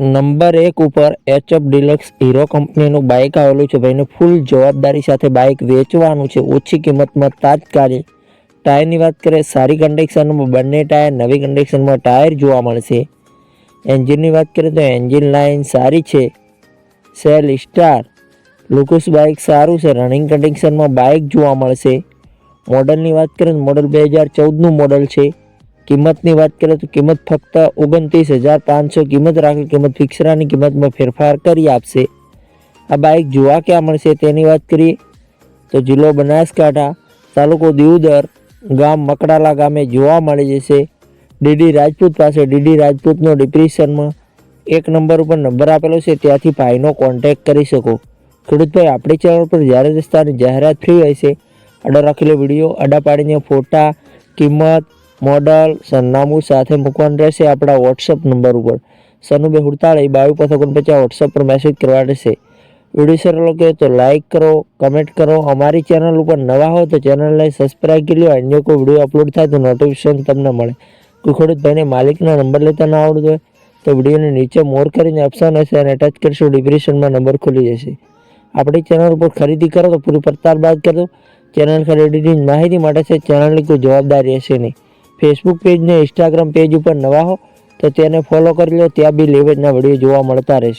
Number એક ઉપર HF deluxe Hero કંપનીનું બાઇક આવેલું છે. ભાઈને ફૂલ જવાબદારી સાથે બાઇક વેચવાનું છે. ઓછી કિંમતમાં તાત્કાલિક ટાયરની વાત કરીએ, સારી કન્ડિશનમાં બંને ટાયર નવી કન્ડિશનમાં ટાયર જોવા મળશે. એન્જિનની વાત કરીએ તો એન્જિન લાઇન સારી છે. સેલ સ્ટાર લુકુસ બાઇક સારું છે. રનિંગ કન્ડિશનમાં બાઇક જોવા મળશે. મોડલની વાત કરીએ તો મોડલ બે હજાર ચૌદનું મોડલ છે. કિંમતની વાત કરીએ તો કિંમત ફક્ત ઓગણત્રીસ હજાર પાંચસો કિંમત રાખી કિંમત ફિક્સરાની કિંમતમાં ફેરફાર કરી આપશે. આ બાઇક જોવા ક્યાં મળશે તેની વાત કરીએ તો જિલ્લો બનાસકાંઠા તાલુકો દિયોદર ગામ મકડાલા ગામે જોવા મળી જશે. ડીડી રાજપૂત પાસે ડીડી રાજપૂતનો ડિપ્રેશનમાં એક નંબર ઉપર નંબર આપેલો છે, ત્યાંથી ભાઈનો કોન્ટેક્ટ કરી શકો. ખેડૂતભાઈ, આપણી ચેનલ પર જ્યારે રસ્તાની જાહેરાત ફ્રી હોય છે અડા રાખેલો વીડિયો અડા પાડીને ફોટા, કિંમત મોડલ સરનામું સાથે મૂકવાનું રહેશે આપણા વોટ્સઅપ નંબર ઉપર. સનુબે હુડતાળી બાવીસ પચાસ ઓગણપચાસ વોટ્સઅપ પર મેસેજ કરવા રહેશે. વીડિયો સરળ લાગે તો લાઇક કરો કમેન્ટ કરો. અમારી ચેનલ ઉપર નવા હો તો ચેનલને સબસ્ક્રાઈબ કરી લો અન્ય કોઈ વીડિયો અપલોડ થાય તો નોટિફિકેશન તમને મળે. કોઈ ભાઈને માલિકના નંબર લેતા ના આવડતો હોય તો વિડીયોને નીચે મોર કરીને ઓપ્શન હશે અને ટચ કરશો ડિપ્રેશનમાં નંબર ખુલી જશે. આપણી ચેનલ ઉપર ખરીદી કરો તો પૂરી પડતાલ બાદ કરો. ચેનલ ખરીદીની માહિતી માટે છે ચેનલની કોઈ જવાબદારી હશે નહીં. ફેસબુક પેજ ને ઇન્સ્ટાગ્રામ પેજ ઉપર નવા હો તો તેને ફોલો કરી લો, ત્યાં બી લેવેજના વીડિયો જોવા મળતા રહેશે.